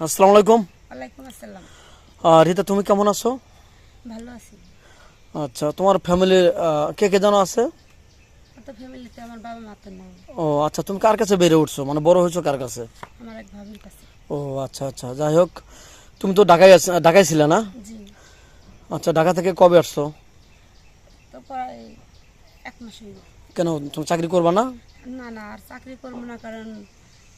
আসসালামু আলাইকুম। ওয়ালাইকুম আসসালাম। রিতা তুমি কেমন আছো? ভালো আছি। আচ্ছা তোমার ফ্যামিলির কে কে জানো আছে? অত ফ্যামিলিতে আমার বাবা মা তো নাই। ও আচ্ছা তুমি কার কাছে বেড়ে উঠছো? মানে বড় হয়েছো কার কাছে? আমার এক ভাবির কাছে। ও আচ্ছা আচ্ছা যাই হোক তুমি তো ঢাকায় আছ- ঢাকায় ছিলে না? জি। আচ্ছা ঢাকা থেকে কবে আসছো? তো প্রায় এক মাস হইল কেন তুমি চাকরি করবা না? না না আর চাকরি করব না কারণ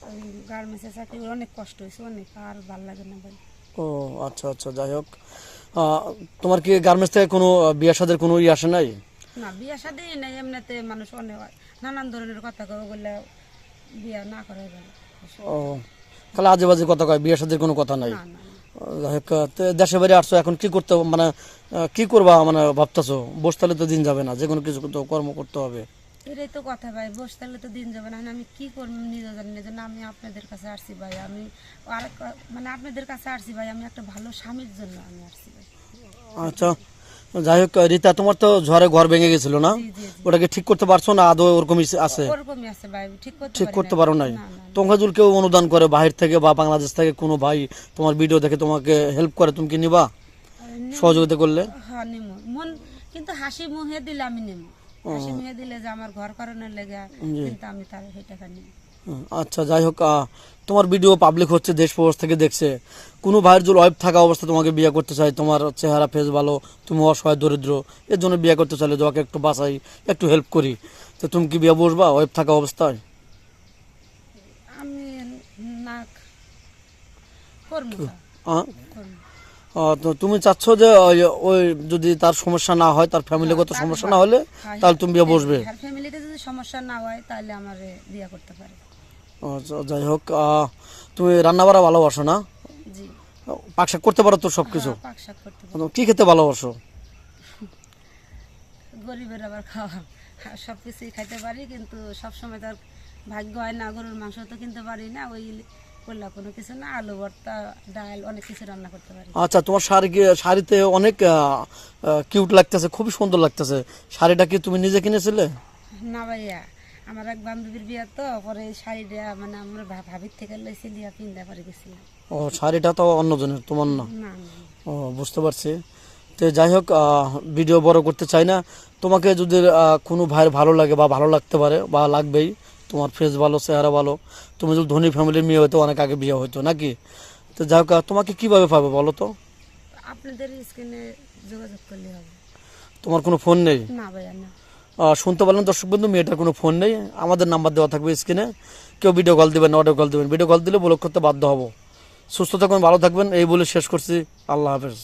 ওই গার্মেন্টসে চাকরি অনেক কষ্ট হয়েছে অনেক আর ভালো লাগে না ভাই। ও আচ্ছা আচ্ছা যাই হোক। তোমার কি গার্মেন্টস থেকে কোনো বিয়া সাদের কোনো ই আসে নাই? না বিয়া শাদি নাই এমনিতে মানুষ অনেক নানান ধরনের কথা কবে বললে বিয়া না করে ও তাহলে আজে বাজে কথা কয় বিয়া সাদের কোনো কথা নাই। যাই হোক দেশে বাড়ি আসছো এখন কি করতে মানে কি করবা মানে ভাবতেছো? বসে তাহলে তো দিন যাবে না যে কোনো কিছু তো কর্ম করতে হবে। এটাই তো কথা ভাই বসে থাকলে তো দিন যাবে না। আমি কি করব নিজে জানি না জন্য আমি আপনাদের কাছে আসছি ভাই। আমি আর মানে আপনাদের কাছে আসছি ভাই আমি একটা ভালো স্বামীর জন্য আমি আসছি ভাই। আচ্ছা যাই হোক রীতা তোমার তো ঝড়ে ঘর ভেঙে গেছিল না? ওটাকে ঠিক করতে পারছ না? আদৌ ওরকমই আছে? ঠিক করতে পারি নাই। যদি কেউ অনুদান করে বাহির থেকে বা বাংলাদেশ থেকে কোনো ভাই তোমার ভিডিও দেখে তোমাকে হেল্প করে তুমি কি নিবা? সহযোগিতা করলে? হ্যাঁ নেমো। মন কিন্তু হাসি মুহে দিলে আমি নেমো। হাসি মুহে দিলে যে আমার ঘর করানোর লেগে কিন্তু আমি তার সেই টাকা নিই আচ্ছা যাই হোক তোমার ভিডিও পাবলিক হচ্ছে দেশ প্রবাস থেকে দেখছে। কোনো ভাইয়ের যদি ওয়াইফ থাকা অবস্থা তোমাকে বিয়ে করতে চাই তোমার চেহারা ফেস ভালো তুমি অসহায় দরিদ্র এর জন্য বিয়ে করতে চাইলে তোমাকে একটু বাঁচাই একটু হেল্প করি। তো তুমি কি বিয়ে বসবা ওয়াইফ থাকা অবস্থায়? আমি না করব তো তুমি চাচ্ছ যে ওই- যদি তার সমস্যা না হয় তার ফ্যামিলিগত সমস্যা না হলে হ্যাঁ, তাহলে তুমি বিয়ে বসবে। ফ্যামিলিতে যদি সমস্যা না হয় তাহলে আমার বিয়ে করতে পারে। আচ্ছা, যাই হোক তুমি রান্না বাড়া ভালোবাসো না? জি। পাকশাক করতে পারো তো হ্যাঁ, করতে পারে। কি খেতে ভালোবাসো? গরিবের আবার খাওয়া। সব কিছুই খাইতে পারি কিন্তু সবসময় তার ভাগ্য হয় না গরুর মাংস তো কিনতে পারি না ওই করলা কোনো কিছু না আলু ভর্তা ডাল অনেক কিছু রান্না করতে পারি। আচ্ছা তোমার শাড়ি শাড়িতে অনেক কিউট লাগতেছে খুবই সুন্দর লাগতেছে। শাড়িটা কি তুমি নিজে কিনেছিলে? না ভাইয়া আমার এক বান্ধবীর বিয়া তো পরে শাড়িটা মানে আমরা ভাবির থেকে লইছি লিয়া পিন্দা করে গেছিলাম। ও শাড়িটা তো অন্যজনের তোমার না? ও বুঝতে পারছি। তো যাই হোক ভিডিও বড় করতে চাই না। তোমাকে যদি কোনো ভাইয়ের ভালো লাগে বা ভালো লাগতে পারে বা লাগবেই তোমার ফেস ভালো চেহারা ভালো তুমি যদি ধনী ফ্যামিলির মেয়ে হয়তো অনেক আগে বিয়ে হতো নাকি? তো যাই হোক তোমাকে কীভাবে পাবে বলো তো? আপনাদের স্ক্রিনে যোগাযোগ করলে হবে। তোমার কোনো ফোন নেই? না ভাইয়া না। শুনতে পারলেন দর্শক বন্ধু মেয়েটার কোনো ফোন নেই। আমাদের নাম্বার দেওয়া থাকবে স্ক্রিনে কেউ ভিডিও কল দিবেন অডিও কল দিবেন। ভিডিও কল দিলে ব্লক করতে বাধ্য হব। সুস্থ থাকবেন ভালো থাকবেন। এই বলে শেষ করছি। আল্লাহ হাফেজ।